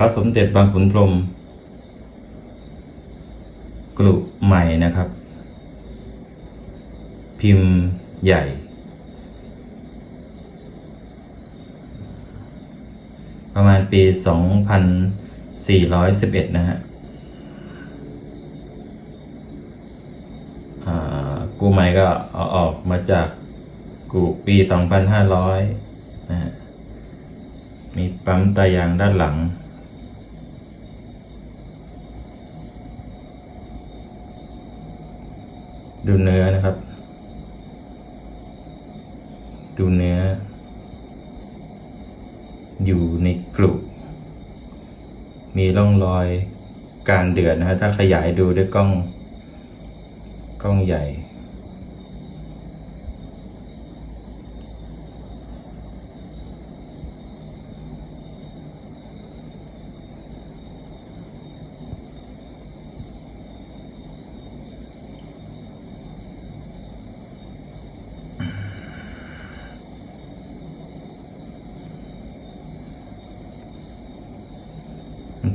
ระสมเด็จบางขุนพรมกลุใหม่นะครับ พิมพ์ใหญ่ ประมาณปี 2411 นะฮะอ่ากูใหม่ก็เอาออกมาจากกูปี 2500 นะฮะมีปั๊มตายางด้านหลัง ดูเนื้อนะครับ ดูเนื้อ อยู่ในกลุ่มมีร่องรอยการเดือดนะฮะถ้าขยายดูด้วยกล้อง กล้องใหญ่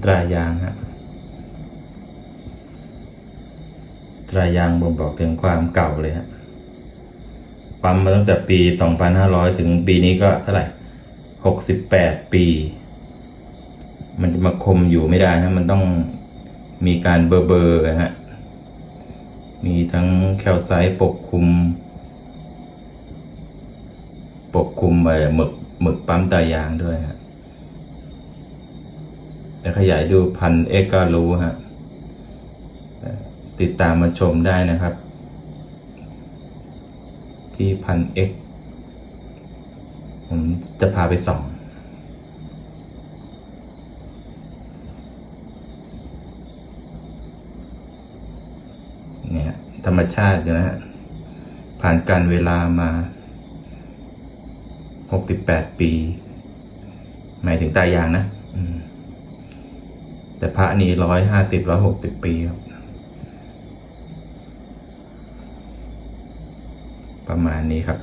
ตรายางฮะตรายางบ่งบอกถึงความเก่าเลยฮะปั๊มมาตั้งแต่ปี 2500 ถึงปีนี้ก็เท่าไหร่ 68 ปี มันจะมาคมอยู่ไม่ได้ฮะมันต้องมีการเบอร์เบอร์ฮะมีทั้งแคลไซต์ปกคลุม ปกคลุมเอ่อหมึกหมึกปั๊มตายางด้วยฮะ แต่ขยายดูพันเอ็กก็รู้ฮะติดตามมาชมได้นะครับ ที่พันเอ็กผมจะพาไปส่องเนี่ยธรรมชาตินะฮะผ่านการเวลามาหกสิบแปดปี หมายถึงตายอย่างนะอืม แต่พระนี่ร้อยห้าติดร้อยหกสิบปีครับ ประมาณนี้ครับ